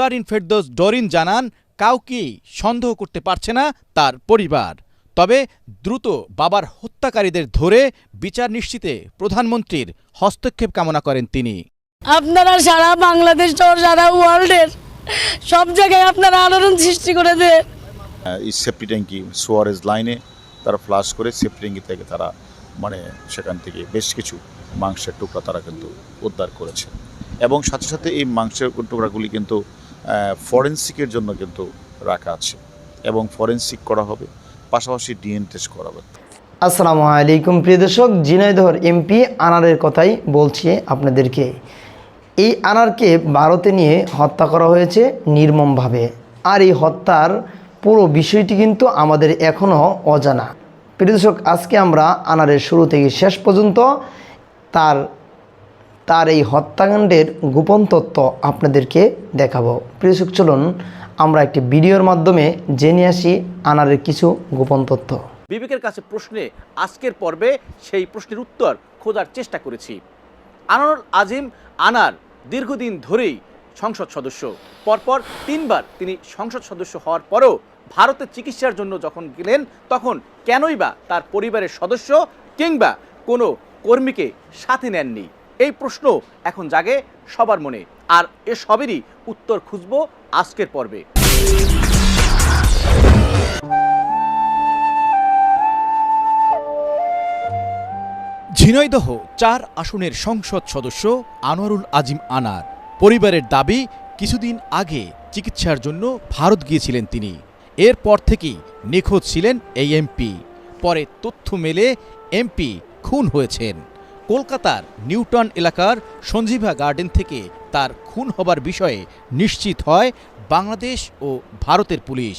মুমতারিন ফেরদোস ডরিন জানান কাউকেই সন্দেহ করতে পারছে না তার পরিবার। তবে দ্রুত বাবার হত্যাকারীদের ধরে বিচার নিশ্চিতে প্রধানমন্ত্রীর হস্তক্ষেপ কামনা করেন তিনি। আপনারা সারা বাংলাদেশ সহ সারা ওয়ার্ল্ডের সব জায়গায় আপনারা আলোড়ন সৃষ্টি করে দেন। এই সেফটি ট্যাঙ্কি সোয়ারেজ লাইনে তারা ফ্লাশ করে সেফটি ট্যাঙ্কি থেকে তারা মানে সেখান থেকে বেশ কিছু মাংসের টুকরা তারা কিন্তু উদ্ধার করেছে। এবং সাথে সাথে এই মাংসের টুকরাগুলি কিন্তু ফরেন্সিকের জন্য কিন্তু রাখা আছে এবং ফরেন্সিক করা হবে, পাশাপাশি ডিএন টেস্ট করা হবে। আসসালামু আলাইকুম, প্রিয় দর্শক। ঝিনাইদহর এমপি আনারের কথাই বলছি আপনাদেরকে। এই আনারকে ভারতে নিয়ে হত্যা করা হয়েছে নির্মমভাবে। আর এই হত্যার পুরো বিষয়টি কিন্তু আমাদের এখনও অজানা। প্রিয় দর্শক, আজকে আমরা আনারের শুরু থেকে শেষ পর্যন্ত তার তার এই হত্যাকাণ্ডের গোপন তথ্য আপনাদেরকে দেখাবো। প্রিয় চলুন আমরা একটি ভিডিওর মাধ্যমে জেনে আসি আনারের কিছু গোপন তথ্য। বিবেকের কাছে প্রশ্নে আজকের পর্বে সেই প্রশ্নের উত্তর খোঁজার চেষ্টা করেছি। আনারুল আজিম আনার দীর্ঘদিন ধরেই সংসদ সদস্য। পরপর তিনবার তিনি সংসদ সদস্য হওয়ার পরেও ভারতে চিকিৎসার জন্য যখন গেলেন, তখন কেনই বা তার পরিবারের সদস্য কিংবা কোনো কর্মীকে সাথে নেননি। এই প্রশ্ন এখন জাগে সবার মনে। আর এ সবেরই উত্তর খুঁজব আজকের পর্বে। ঝিনাইদহ চার আসনের সংসদ সদস্য আনোয়ারুল আজিম আনার। পরিবারের দাবি, কিছুদিন আগে চিকিৎসার জন্য ভারত গিয়েছিলেন তিনি। এরপর থেকেই নিখোঁজ ছিলেন এই এমপি। পরে তথ্য মেলে এমপি খুন হয়েছেন। কলকাতার নিউটন এলাকার সঞ্জীভা গার্ডেন থেকে তার খুন হবার বিষয়ে নিশ্চিত হয় বাংলাদেশ ও ভারতের পুলিশ।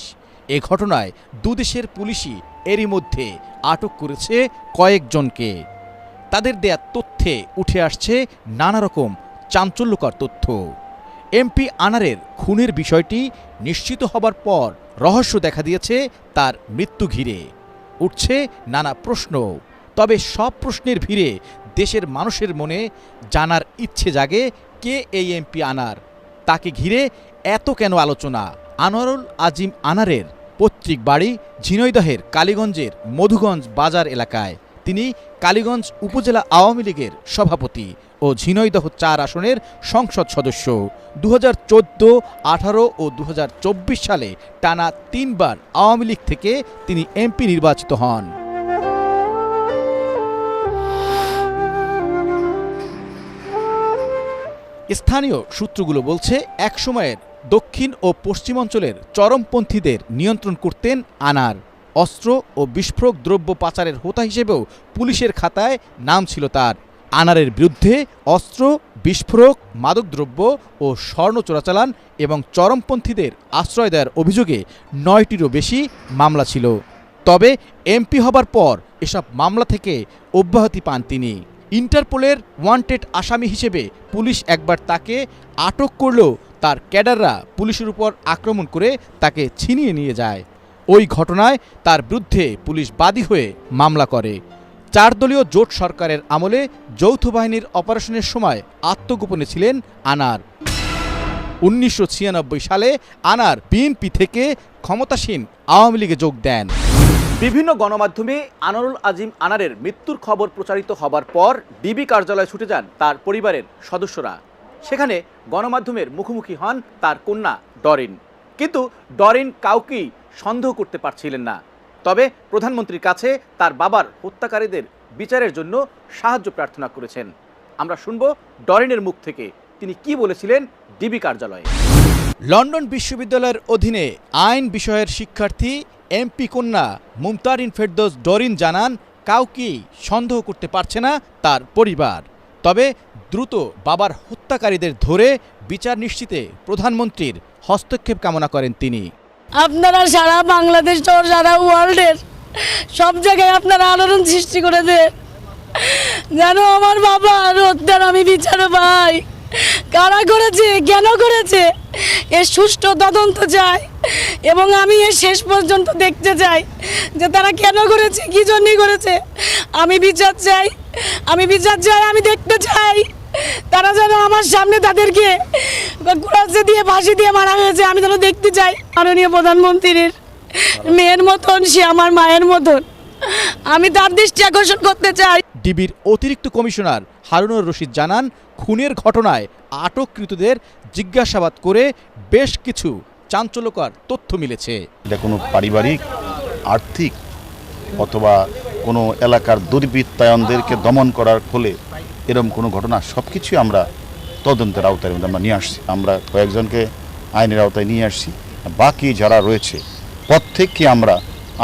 এ ঘটনায় দুদেশের পুলিশই এরই মধ্যে আটক করেছে কয়েকজনকে। তাদের দেয়া তথ্যে উঠে আসছে নানা রকম চাঞ্চল্যকর তথ্য। এমপি আনারের খুনের বিষয়টি নিশ্চিত হবার পর রহস্য দেখা দিয়েছে তার মৃত্যু ঘিরে। উঠছে নানা প্রশ্ন, তবে সব প্রশ্নের ভিড়ে দেশের মানুষের মনে জানার ইচ্ছে জাগে, কে এই এমপি আনার? তাকে ঘিরে এত কেন আলোচনা? আনোয়ারুল আজিম আনারের পৈতৃক বাড়ি ঝিনৈদহের কালীগঞ্জের মধুগঞ্জ বাজার এলাকায়। তিনি কালীগঞ্জ উপজেলা আওয়ামী লীগের সভাপতি ও ঝিনৈদহ চার আসনের সংসদ সদস্য। দু হাজার চোদ্দ, আঠারো ও দু হাজার চব্বিশ সালে টানা তিনবার আওয়ামী লীগ থেকে তিনি এমপি নির্বাচিত হন। স্থানীয় সূত্রগুলো বলছে, একসময়ের দক্ষিণ ও পশ্চিমাঞ্চলের চরমপন্থীদের নিয়ন্ত্রণ করতেন আনার। অস্ত্র ও বিস্ফোরক দ্রব্য পাচারের হোতা হিসেবেও পুলিশের খাতায় নাম ছিল তার। আনারের বিরুদ্ধে অস্ত্র, বিস্ফোরক মাদকদ্রব্য ও স্বর্ণ চোরাচালান এবং চরমপন্থীদের আশ্রয় দেওয়ার অভিযোগে নয়টিরও বেশি মামলা ছিল। তবে এমপি হবার পর এসব মামলা থেকে অব্যাহতি পান তিনি। ইন্টারপোলের ওয়ান্টেড আসামি হিসেবে পুলিশ একবার তাকে আটক করলেও তার ক্যাডাররা পুলিশের উপর আক্রমণ করে তাকে ছিনিয়ে নিয়ে যায়। ওই ঘটনায় তার বিরুদ্ধে পুলিশ বাদী হয়ে মামলা করে। চার দলীয় জোট সরকারের আমলে যৌথ বাহিনীর অপারেশনের সময় আত্মগোপনে ছিলেন আনার। উনিশশো ছিয়ানব্বই সালে আনার বিএনপি থেকে ক্ষমতাসীন আওয়ামী লীগে যোগ দেন। বিভিন্ন গণমাধ্যমে আনারুল আজিম আনারের মৃত্যুর খবর প্রচারিত হবার পর ডিবি কার্যালয়ে ছুটে যান তার পরিবারের সদস্যরা। সেখানে গণমাধ্যমের মুখোমুখি হন তার কন্যা ডরিন। কিন্তু ডরিন কাউকেই সন্দেহ করতে পারছিলেন না। তবে প্রধানমন্ত্রীর কাছে তার বাবার হত্যাকারীদের বিচারের জন্য সাহায্য প্রার্থনা করেছেন। আমরা শুনব ডরিনের মুখ থেকে তিনি কি বলেছিলেন ডিবি কার্যালয়ে। লন্ডন বিশ্ববিদ্যালয়ের অধীনে আইন বিষয়ের শিক্ষার্থী এমপি কন্যা মুমতারিন ফেরদোস ডরিন জানান কাউকেই সন্দেহ করতে পারছে না তার পরিবার। তবে দ্রুত বাবার হত্যাকারীদের ধরে বিচার নিশ্চিতে প্রধানমন্ত্রীর হস্তক্ষেপ কামনা করেন তিনি। আপনারা সারা বাংলাদেশ সারা ওয়ার্ল্ডের, সব জায়গায় আপনারা আলোড়ন সৃষ্টি করে দেন। যেন আমার বাবা হত্যার আমি বিচার পাই। কারা করেছে, কেন করেছে? এর সুষ্ঠু তদন্ত চাই এবং আমি এর শেষ পর্যন্ত দেখতে চাই যে তারা কেন করেছে, কি জন্যই করেছে। আমি বিচার চাই, আমি বিচার চাই, আমি দেখতে চাই। তারা যেন আমার সামনে তাদেরকে কুড়াচ্ছে দিয়ে, ফাঁসি দিয়ে মারা হয়েছে, আমি যেন দেখতে চাই। মাননীয় প্রধানমন্ত্রীর মেয়ের মতন, সে আমার মায়ের মতন। আমি তার দৃষ্টি আকর্ষণ করতে চাই। ডিবির অতিরিক্ত কমিশনার হারুনুর রশিদ জানান, খুনের ঘটনায় আটককৃতদের জিজ্ঞাসাবাদ করে বেশ কিছু চাঞ্চল্যকর তথ্য মিলেছে। এটা কোনো পারিবারিক, আর্থিক অথবা কোনো এলাকার দুর্বৃত্তায়নদেরকে দমন করার ফলে এরকম কোনো ঘটনা সব কিছুই আমরা তদন্তের আওতায় মধ্যে আমরা নিয়ে আসছি। আমরা কয়েকজনকে আইনের আওতায় নিয়ে আসছি। বাকি যারা রয়েছে, প্রত্যেককে আমরা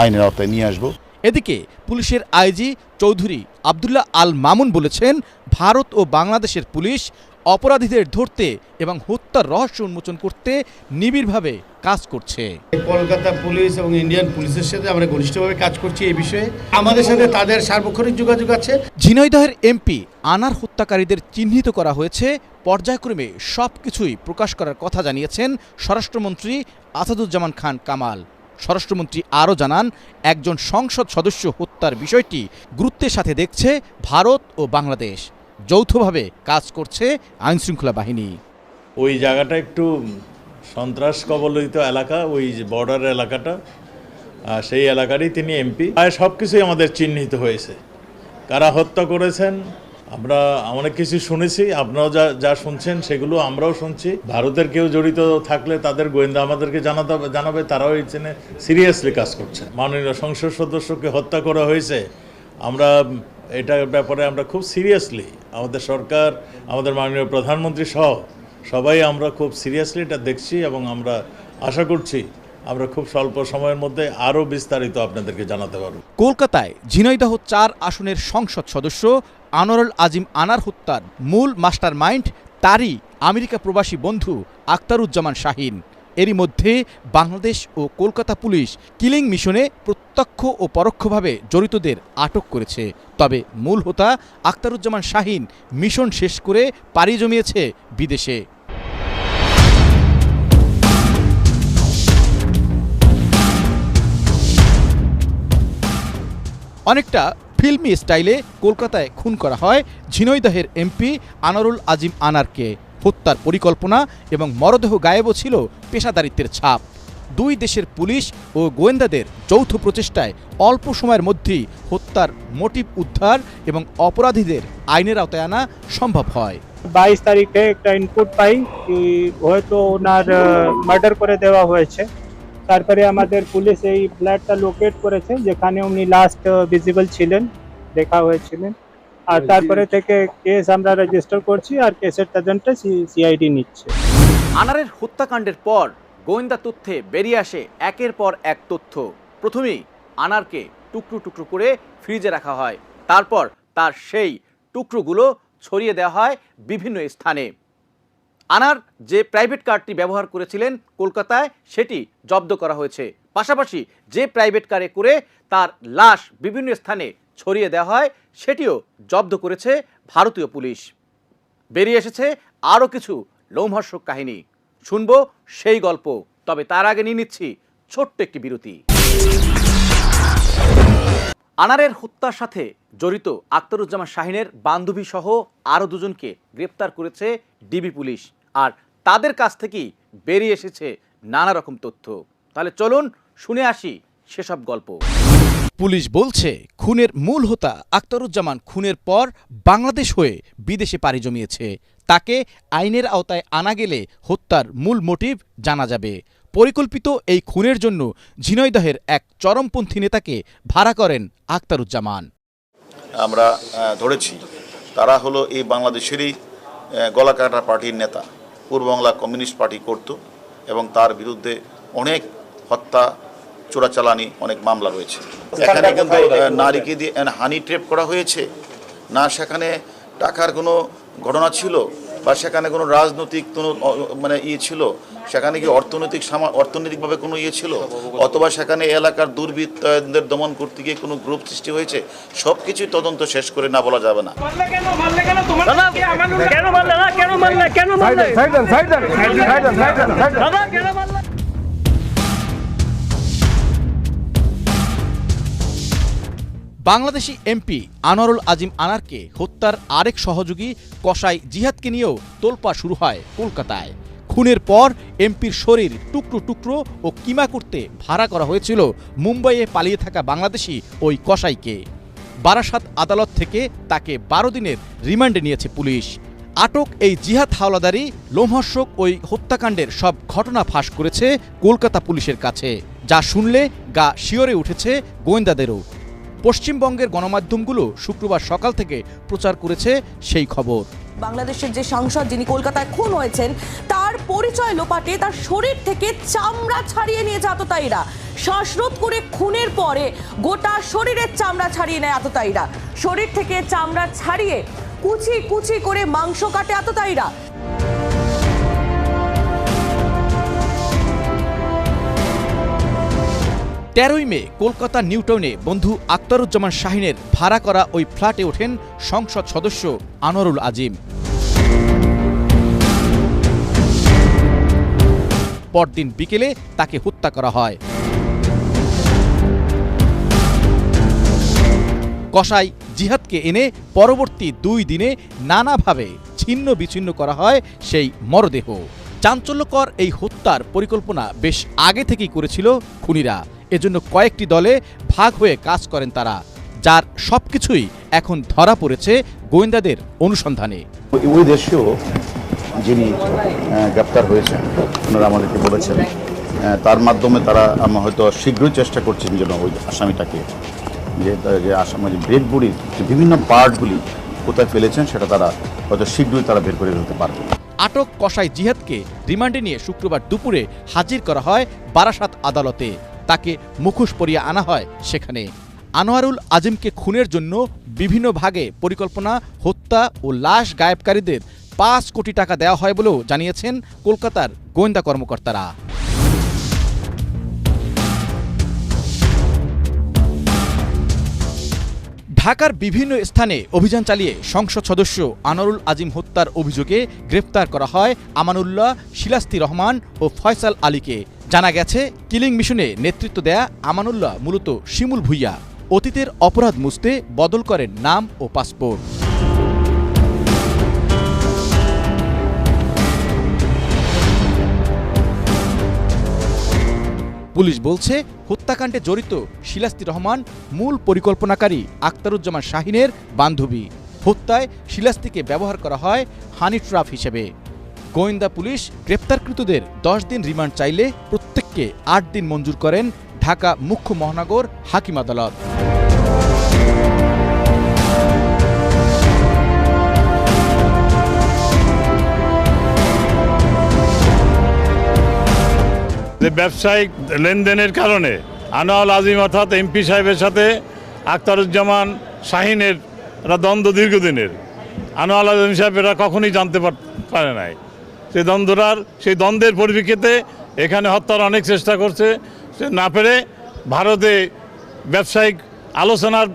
আইনের আওতায় নিয়ে আসব। এদিকে পুলিশের আইজি চৌধুরী আবদুল্লাহ আল মামুন বলেছেন ভারত ও বাংলাদেশের পুলিশ অপরাধীদের ধরতে এবং হত্যার রহস্য উন্মোচন করতে নিবিড়ভাবে কাজ করছে। কলকাতা পুলিশ এবং ইন্ডিয়ান পুলিশের সাথে আমরা ঘনিষ্ঠভাবে কাজ করছি এই বিষয়ে। আমাদের সাথে তাদের সার্বক্ষণিক যোগাযোগ আছে। ঝিনাইদহের এমপি আনার হত্যাকারীদের চিহ্নিত করা হয়েছে। পর্যায়ক্রমে সব কিছুই প্রকাশ করার কথা জানিয়েছেন স্বরাষ্ট্রমন্ত্রী আসাদুজ্জামান খান কামাল। স্বরাষ্ট্রমন্ত্রী আরও জানান, একজন সংসদ সদস্য হত্যার বিষয়টি গুরুত্বের সাথে দেখছে ভারত ও বাংলাদেশ। যৌথভাবে কাজ করছে আইনশৃঙ্খলা বাহিনী। ওই জায়গাটা একটু সন্ত্রাস কবলিত এলাকা, ওই বর্ডার এলাকাটা সেই এলাকারই তিনি এমপি। প্রায় সব কিছুই আমাদের চিহ্নিত হয়েছে। কারা হত্যা করেছেন আমরা অনেক কিছু শুনেছি, আপনারাও যা যা শুনছেন সেগুলো আমরাও শুনছি। ভারতের কেউ জড়িত থাকলে তাদের গোয়েন্দা আমাদেরকে জানাতে জানাবে, তারাও এই জন্য সিরিয়াসলি কাজ করছে। মাননীয় সংসদ সদস্যকে হত্যা করা হয়েছে, আমরা এটার ব্যাপারে আমরা খুব সিরিয়াসলি আমাদের সরকার, আমাদের মাননীয় প্রধানমন্ত্রী সহ সবাই আমরা খুব সিরিয়াসলি এটা দেখছি এবং আমরা আশা করছি আমরা খুব স্বল্প সময়ের মধ্যে আরও বিস্তারিত আপনাদেরকে জানাতে পারব। কলকাতায় ঝিনাইদহ চার আসনের সংসদ সদস্য আনোয়ারুল আজিম আনার হত্যার মূল মাস্টার মাইন্ড তারই আমেরিকা প্রবাসী বন্ধু আক্তারুজ্জামান শাহিন। এরই মধ্যে বাংলাদেশ ও কলকাতা পুলিশ কিলিং মিশনে প্রত্যক্ষ ও পরোক্ষভাবে জড়িতদের আটক করেছে। তবে মূল হোতা আক্তারুজ্জামান শাহিন মিশন শেষ করে পাড়ি জমিয়েছে বিদেশে। অনেকটা ফিল্মি স্টাইলে কলকাতায় খুন করা হয় ঝিনৈদহের এমপি আনারুল আজিম আনারকে। হত্যার পরিকল্পনা এবং মরদেহ গায়েবও ছিল পেশাদারিত্বের ছাপ। দুই দেশের পুলিশ ও গোয়েন্দাদের যৌথ প্রচেষ্টায় অল্প সময়ের মধ্যেই হত্যার মোটিভ উদ্ধার এবং অপরাধীদের আইনের আওতায় আনা সম্ভব হয়। বাইশ তারিখে একটা ইনপুট পাই হয়তো ওনার মার্ডার করে দেওয়া হয়েছে। তারপরে আমাদের পুলিশ এই ফ্ল্যাটটা লোকেট করেছে যেখানে উনি লাস্ট ভিজিবল ছিলেন দেখা হয়েছিলেন। আর তারপরে থেকে কেস আমরা রেজিস্টার করছি আর কেসের তদন্তে সিআইডি নিচ্ছে। আনারের হত্যাকাণ্ডের পর গোয়েন্দা তথ্যে বেরিয়ে আসে একের পর এক তথ্য। প্রথমেই আনারকে টুকরো টুকরো করে ফ্রিজে রাখা হয়। তারপর তার সেই টুকরোগুলো ছড়িয়ে দেওয়া হয় বিভিন্ন স্থানে। আনার যে প্রাইভেট কারটি ব্যবহার করেছিলেন কলকাতায়, সেটি জব্দ করা হয়েছে। পাশাপাশি যে প্রাইভেট কারে করে তার লাশ বিভিন্ন স্থানে ছড়িয়ে দেওয়া হয়, সেটিও জব্দ করেছে ভারতীয় পুলিশ। বেরিয়ে এসেছে আরও কিছু লোমহর্ষক কাহিনী। শুনব সেই গল্প, তবে তার আগে নিয়ে নিচ্ছি ছোট্ট একটি বিরতি। আনারের হত্যার সাথে জড়িত আক্তারুজ্জামান শাহিনের বান্ধবী সহ আরও দুজনকে গ্রেপ্তার করেছে ডিবি পুলিশ। আর তাদের কাছ থেকেই বেরিয়ে এসেছে নানা রকম তথ্য। তাহলে চলুন শুনে আসি সেসব গল্প। পুলিশ বলছে খুনের মূল হোতা আক্তারুজ্জামান খুনের পর বাংলাদেশ হয়ে বিদেশে পাড়ি জমিয়েছে। তাকে আইনের আওতায় আনা গেলে হত্যার মূল মোটিভ জানা যাবে। পরিকল্পিত এই খুনের জন্য ঝিনৈদহের এক চরমপন্থী নেতাকে ভাড়া করেন আক্তারুজ্জামান আমরা ধরেছি তারা হলো এই বাংলাদেশেরই গলাকাটা পার্টির নেতা। পূর্ববাংলা কমিউনিস্ট পার্টি করত এবং তার বিরুদ্ধে অনেক হত্যা চোরাচালানি অনেক মামলা রয়েছে। এখানে কিন্তু নারীকে দিয়ে হানি ট্রেপ করা হয়েছে। না সেখানে টাকার কোনো ঘটনা ছিল? বা সেখানে কোনো রাজনৈতিক কোনো মানে ইয়ে ছিল? সেখানে কি অর্থনৈতিক অর্থনৈতিকভাবে কোনো ইয়ে ছিল? অথবা সেখানে এলাকার দুর্বৃত্তদের দমন করতে গিয়ে কোনো গ্রুপ সৃষ্টি হয়েছে? সব কিছুই তদন্ত শেষ করে না বলা যাবে না। বাংলাদেশি এমপি আনোয়ারুল আজিম আনারকে হত্যার আরেক সহযোগী কসাই জিহাদকে নিয়েও তোলপা শুরু হয় কলকাতায়। খুনের পর এমপির শরীর টুকরো টুকরো ও কিমা করতে ভাড়া করা হয়েছিল মুম্বাইয়ে পালিয়ে থাকা বাংলাদেশি ওই কসাইকে। বারাসাত আদালত থেকে তাকে বারো দিনের রিমান্ডে নিয়েছে পুলিশ। আটক এই জিহাদ হাওলাদারি লোমহর্ষক ওই হত্যাকাণ্ডের সব ঘটনা ফাঁস করেছে কলকাতা পুলিশের কাছে। যা শুনলে গা শিওরে উঠেছে গোয়েন্দাদেরও। পশ্চিমবঙ্গের গণমাধ্যমগুলো শুক্রবার সকাল থেকে প্রচার করেছে সেই খবর। বাংলাদেশের যে সাংসদ যিনি কলকাতায় খুন হয়েছেন, তার পরিচয় লোপাটে, তার শরীর থেকে চামড়া ছাড়িয়ে নিয়েছে আততায়ীরা। শ্বাসরোধ করে খুনের পরে গোটা শরীরের চামড়া ছাড়িয়ে নেয় আততায়ীরা। শরীর থেকে চামড়া ছাড়িয়ে কুচি কুচি করে মাংস কাটে আততায়ীরা। তেরোই মে কলকাতা নিউটাউনে বন্ধু আক্তারুজ্জামান শাহিনের ভাড়া করা ওই ফ্ল্যাটে ওঠেন সংসদ সদস্য আনোয়ারুল আজিম। পরদিন বিকেলে তাকে হত্যা করা হয়। কসাই জিহাদকে এনে পরবর্তী দুই দিনে নানাভাবে ছিন্ন বিচ্ছিন্ন করা হয় সেই মরদেহ। চাঞ্চল্যকর এই হত্যার পরিকল্পনা বেশ আগে থেকেই করেছিল খুনিরা। এজন্য কয়েকটি দলে ভাগ হয়ে কাজ করেন তারা যার সব কিছুই এখন ধরা পড়েছে গোয়েন্দাদের অনুসন্ধানে। ওই- দেশেও যিনি গ্রেপ্তার হয়েছেন ওনারা আমাদেরকে বলেছেন তার মাধ্যমে তারা আমরা হয়তো শীঘ্রই চেষ্টা করছেন যেন ওই আসামিটাকে যে যে আসামি যে যে বিভিন্ন পার্টগুলি কোথায় ফেলেছেন সেটা তারা হয়তো শীঘ্রই তারা বের করে ফেলতে পারবে। আটক কসাই জিহাদকে রিমান্ডে নিয়ে শুক্রবার দুপুরে হাজির করা হয় বারাসাত আদালতে। তাকে মুখোশ পরিয়ে আনা হয় সেখানে। আনোয়ারুল আজিমকে খুনের জন্য বিভিন্ন ভাগে পরিকল্পনা, হত্যা ও লাশ গায়েবকারীদের পাঁচ কোটি টাকা দেওয়া হয় বলেও জানিয়েছেন কলকাতার গোয়েন্দা কর্মকর্তারা। ঢাকার বিভিন্ন স্থানে অভিযান চালিয়ে সংসদ সদস্য আনোয়ারুল আজিম হত্যার অভিযোগে গ্রেপ্তার করা হয় আমানুল্লাহ, শিলাস্তি রহমান ও ফয়সাল আলীকে। জানা গেছে, কিলিং মিশনে নেতৃত্ব দেয়া আমানুল্লাহ মূলত শিমুল ভুইয়া। অতীতের অপরাধ মুছতে বদল করেন নাম ও পাসপোর্ট। পুলিশ বলছে, হত্যাকাণ্ডে জড়িত শিলাস্তি রহমান মূল পরিকল্পনাকারী আক্তারুজ্জামান শাহিনের বান্ধবী। হত্যায় শিলাস্তিকে ব্যবহার করা হয় হানি ট্রাফ হিসেবে। গোয়েন্দা পুলিশ গ্রেপ্তারকৃতদের দশ দিন রিমান্ড চাইলে প্রত্যেককে আট দিন মঞ্জুর করেন ঢাকা মুখ্য মহানগর হাকিম আদালত। যে ব্যবসায়িক লেনদেনের কারণে আনোয়াল আজিম অর্থাৎ এমপি সাহেবের সাথে আখতারুজ্জামান শাহিনের দ্বন্দ্ব দীর্ঘদিনের। আনোয়াল আজিম সাহেব এরা কখনোই জানতে পারে নাই। সেই দ্বন্দ্বটার সেই দ্বন্দ্বের পরিপ্রেক্ষিতে এখানে হত্যার অনেক চেষ্টা করছে। সে না পেরে ভারতে ব্যবসায়িক আলোচনার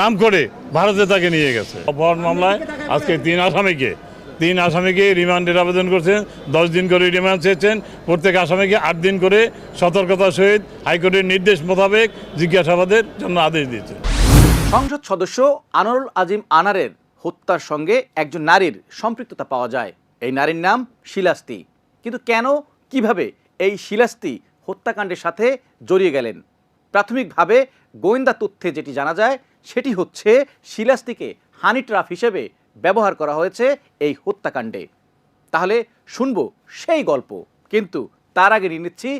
নাম করে ভারতে তাকে নিয়ে গেছে। অপহরণ মামলায় আজকে তিন আসামিকে তিন আসামিকে রিমান্ডের আবেদন করছেন দশ দিন করে রিমান্ড চেয়েছেন। প্রত্যেক আসামিকে আট দিন করে সতর্কতার সহিত হাইকোর্টের নির্দেশ মোতাবেক জিজ্ঞাসাবাদের জন্য আদেশ দিয়েছেন সংসদ সদস্য আনোয়ারুল আজিম আনারের হত্যার সঙ্গে একজন নারীর সম্পৃক্ততা পাওয়া যায়। এই নারীর নাম শিলাস্তি। কিন্তু কেন, কীভাবে এই শিলাস্তি হত্যাকাণ্ডের সাথে জড়িয়ে গেলেন? প্রাথমিকভাবে গোয়েন্দা তথ্যে যেটি জানা যায়, সেটি হচ্ছে শিলাস্তিকে হানি ট্রাফ হিসেবে ব্যবহার করা হয়েছে এই হত্যাকাণ্ডে। তাহলে শুনব সেই গল্প, কিন্তু তার আগে নিয়ে নিচ্ছি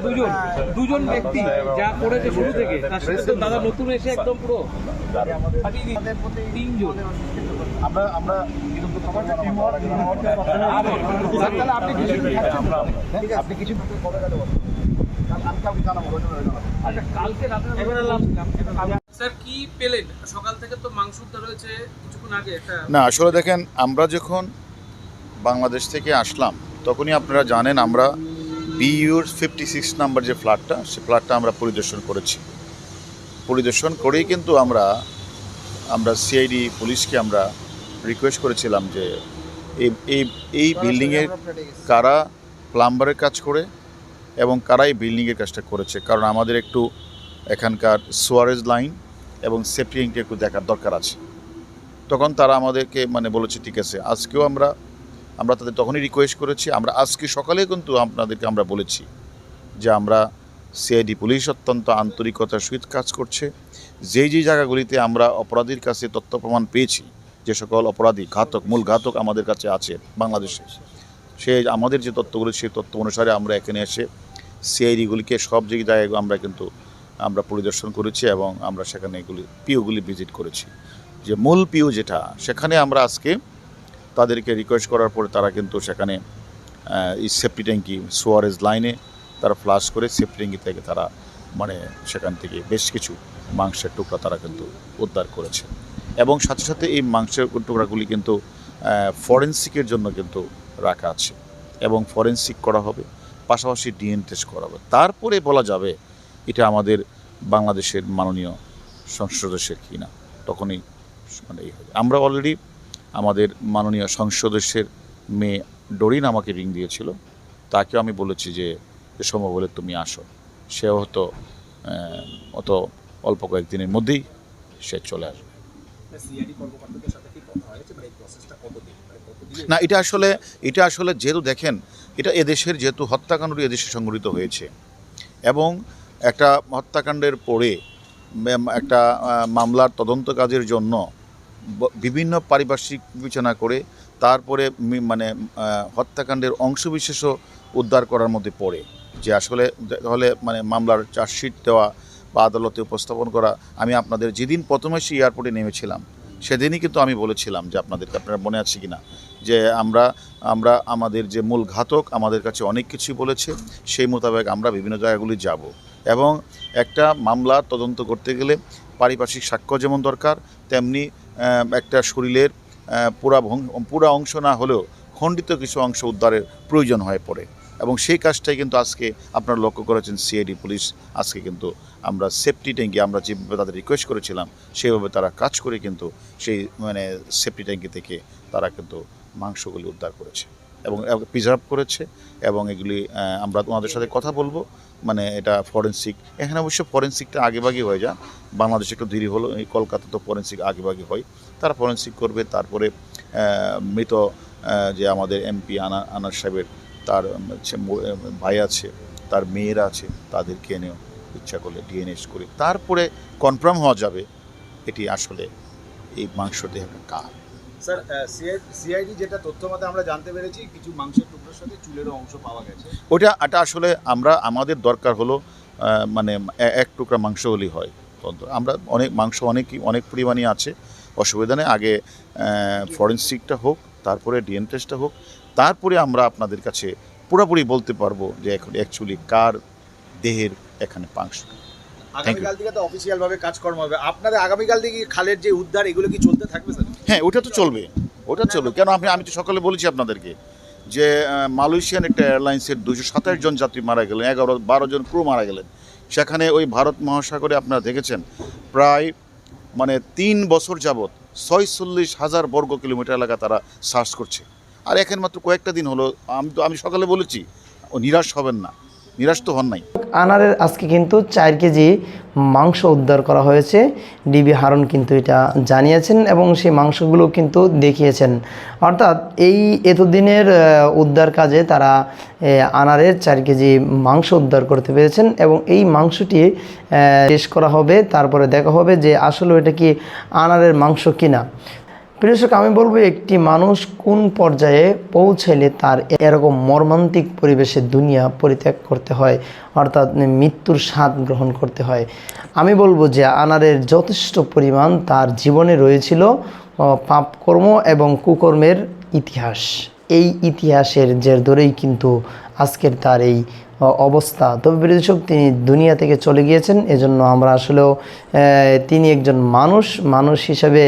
দুজন দুজন ব্যক্তি যা করেছে শুরু থেকে তার সাথে তো দাদা নতুন এসে একদম পুরো। তিনজন। আপনি কিছু আপনি কিছু আচ্ছা কালকে রাতে স্যার কি পেলেন? সকাল থেকে তো মাংস উদ্ধার হয়েছে কিছুক্ষণ আগে না আসলে দেখেন আমরা যখন বাংলাদেশ থেকে আসলাম তখনই আপনারা জানেন আমরা বিইউর ফিফটি সিক্স নাম্বার যে ফ্ল্যাটটা সে ফ্ল্যাটটা আমরা পরিদর্শন করেছি। পরিদর্শন করেই কিন্তু আমরা আমরা সিআইডি পুলিশকে আমরা রিকোয়েস্ট করেছিলাম যে এই এই এই বিল্ডিংয়ের কারা প্লাম্বারের কাজ করে এবং কারাই বিল্ডিংয়ের কাজটা করেছে। কারণ আমাদের একটু এখানকার সোয়ারেজ লাইন এবং সেফটি একটু দেখার দরকার আছে। তখন তারা আমাদেরকে মানে বলেছে ঠিক আছে আজকেও আমরা আমরা তাদের তখনই রিকোয়েস্ট করেছি, আমরা আজকে সকালে কিন্তু আপনাদেরকে আমরা বলেছি যে আমরা সিআইডি পুলিশ অত্যন্ত আন্তরিকতার সহিত কাজ করছে। যেই যেই জায়গাগুলিতে আমরা অপরাধীর কাছে তথ্য প্রমাণ পেয়েছি, যে সকল অপরাধী, ঘাতক, মূল ঘাতক আমাদের কাছে আছে বাংলাদেশে, সে আমাদের যে তথ্যগুলি, সেই তথ্য অনুসারে আমরা এখানে এসে সিআইডিগুলিকে সব যে জায়গায় আমরা কিন্তু আমরা পরিদর্শন করেছি এবং আমরা সেখানে এগুলি, পিওগুলি ভিজিট করেছি। যে মূল পিও যেটা, সেখানে আমরা আজকে তাদেরকে রিকোয়েস্ট করার পরে তারা কিন্তু সেখানে এই সেফটি ট্যাঙ্কি, সোয়ারেজ লাইনে তারা ফ্লাশ করে সেফটি ট্যাঙ্কি থেকে তারা মানে সেখান থেকে বেশ কিছু মাংসের টুকরা তারা কিন্তু উদ্ধার করেছে এবং সাথে সাথে এই মাংসের টুকরাগুলি কিন্তু ফরেন্সিকের জন্য কিন্তু রাখা আছে এবং ফরেন্সিক করা হবে, পাশাপাশি ডিএন টেস্ট করা হবে তারপরে বলা যাবে এটা আমাদের বাংলাদেশের মাননীয় সংসদ সদস্যের কি না তখনই মানে এই। আমরা অলরেডি আমাদের মাননীয় সংসদ সদস্যের মেয়ে ডরিন আমাকে রিং দিয়েছিল। তাকেও আমি বলেছি যে যে সম্ভব হলে তুমি আসো। সেও হয়তো অত অল্প কয়েকদিনের মধ্যেই সে চলে আসবে। না এটা আসলে এটা আসলে যেহেতু দেখেন এটা এদেশের যেহেতু হত্যাকাণ্ডটি এদেশে সংঘটিত হয়েছে এবং একটা হত্যাকাণ্ডের পরে একটা মামলার তদন্ত কাজের জন্য বিভিন্ন পারিপার্শ্বিক বিবেচনা করে তারপরে মানে হত্যাকাণ্ডের অংশবিশেষও উদ্ধার করার মধ্যে পড়ে। যে আসলে তাহলে মানে মামলার চার্জশিট দেওয়া বা আদালতে উপস্থাপন করা, আমি আপনাদের যেদিন প্রথমে সেই এয়ারপোর্টে নেমেছিলাম, সেদিনই কিন্তু আমি বলেছিলাম যে আপনাদেরকে, আপনারা মনে আছে কি না যে আমরা আমরা, আমাদের যে মূল ঘাতক আমাদের কাছে অনেক কিছুই বলেছে, সেই মোতাবেক আমরা বিভিন্ন জায়গাগুলি যাব। এবং একটা মামলার তদন্ত করতে গেলে পারিপার্শ্বিক সাক্ষ্য যেমন দরকার, তেমনি একটা শরীরের পুরা পুরা অংশ না হলেও খণ্ডিত কিছু অংশ উদ্ধারের প্রয়োজন হয়ে পড়ে। এবং সেই কাজটাই কিন্তু আজকে আপনারা লক্ষ্য করেছেন সিআইডি পুলিশ। আজকে কিন্তু আমরা সেফটি ট্যাঙ্কি আমরা যেভাবে তাদের রিকোয়েস্ট করেছিলাম, সেভাবে তারা কাজ করে কিন্তু সেই মানে সেফটি ট্যাঙ্কি থেকে তারা কিন্তু মাংসগুলি উদ্ধার করেছে। এবং প্রিজার্ভ করেছে এবং এগুলি আমরা ওনাদের সাথে কথা বলব। মানে এটা ফরেন্সিক এখানে অবশ্য ফরেন্সিকটা আগেভাগে হয়ে যায় বাংলাদেশে একটু দেরি হলো, এই কলকাতা তো ফরেন্সিক আগেভাগে হয়। তারা ফরেন্সিক করবে, তারপরে মৃত যে আমাদের এমপি আনা, আনার সাহেবের তার ভাই আছে, তার মেয়েরা আছে, তাদেরকে এনেও ইচ্ছা করলে ডিএনএস করে। তারপরে কনফার্ম হওয়া যাবে, এটি আসলে এই মাংস দেহটা কার? স্যার সিআইডি যেটা তথ্য মতে আমরা জানতে পেরেছি, কিছু মাংসের টুকরোর সাথে চুলেরও অংশ পাওয়া গেছে। ওটা এটা আসলে আমরা, আমাদের দরকার হলো মানে এক টুকরা মাংস হলেই হয়। আমরা অনেক মাংস অনেক অনেক পরিমাণে আছে। অসুবিধা নেই, আগে ফরেন্সিকটা হোক, তারপরে ডিএন টেস্টটা হোক, তারপরে আমরা আপনাদের কাছে পুরোপুরি বলতে পারব যে এখন অ্যাকচুয়ালি কার দেহের এখানে মাংস আগামীকাল থেকে তো অফিসিয়াল ভাবে কাজকর্ম হবে। আপনাদের আগামীকাল থেকে খালের যে উদ্ধার এগুলো কি চলতে থাকবে স্যার? হ্যাঁ ওটা তো চলবে। ওটা চলবে। কেন আমি আমি তো সকালে বলেছি আপনাদেরকে যে মালয়েশিয়ান একটা এয়ারলাইন্সের দুশো সাতাশ জন যাত্রী মারা গেলেন এগারো বারো জন ক্রু মারা গেলেন। সেখানে ওই ভারত মহাসাগরে আপনারা দেখেছেন প্রায় মানে তিন বছর যাবৎ ছয়চল্লিশ হাজার বর্গ কিলোমিটার এলাকা তারা সার্চ করছে। আর এখন মাত্র কয়েকটা দিন হলো আমি তো আমি সকালে বলেছি ও নিরাশ হবেন না। নিরাশ তো হন নাই। আনারের আজকে কিন্তু চার কেজি মাংস উদ্ধার করা হয়েছে। ডিবি হারুন কিন্তু এটা জানিয়েছেন এবং সেই মাংসগুলো কিন্তু দেখিয়েছেন। অর্থাৎ এই এতদিনের উদ্ধার কাজে তারা আনারের চার কেজি মাংস উদ্ধার করতে পেরেছেন এবং এই মাংসটি শেষ করা হবে, তারপরে দেখা হবে যে আসলে এটা কি আনারের মাংস কিনা। প্রিয় দর্শক, আমি বলব একটি মানুষ কোন পর্যায়ে পৌঁছাইলে তার এরকম মর্মান্তিক পরিবেশে দুনিয়া পরিত্যাগ করতে হয়, অর্থাৎ মৃত্যুর স্বাদ গ্রহণ করতে হয়। আমি বলব যে আনারের যথেষ্ট পরিমাণ তার জীবনে রয়েছিল পাপকর্ম এবং কুকর্মের ইতিহাস। এই ইতিহাসের জের ধরেই কিন্তু আজকের তার এই অবস্থা। তবে বিরোধী তিনি দুনিয়া থেকে চলে গিয়েছেন, এজন্য আমরা আসলেও তিনি একজন মানুষ। মানুষ হিসাবে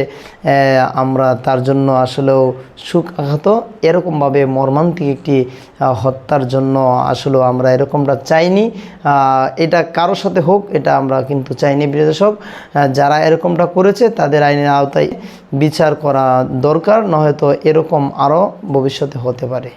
আমরা তার জন্য আসলেও সুখ আঘাত এরকমভাবে মর্মান্তিক একটি হত্যার জন্য আসলেও আমরা এরকমটা চাইনি। এটা কারোর সাথে হোক, এটা আমরা কিন্তু চাইনি দর্শক যারা এরকমটা করেছে, তাদের আইনের আওতায় বিচার করা দরকার, নয়তো এরকম আরও ভবিষ্যতে হতে পারে।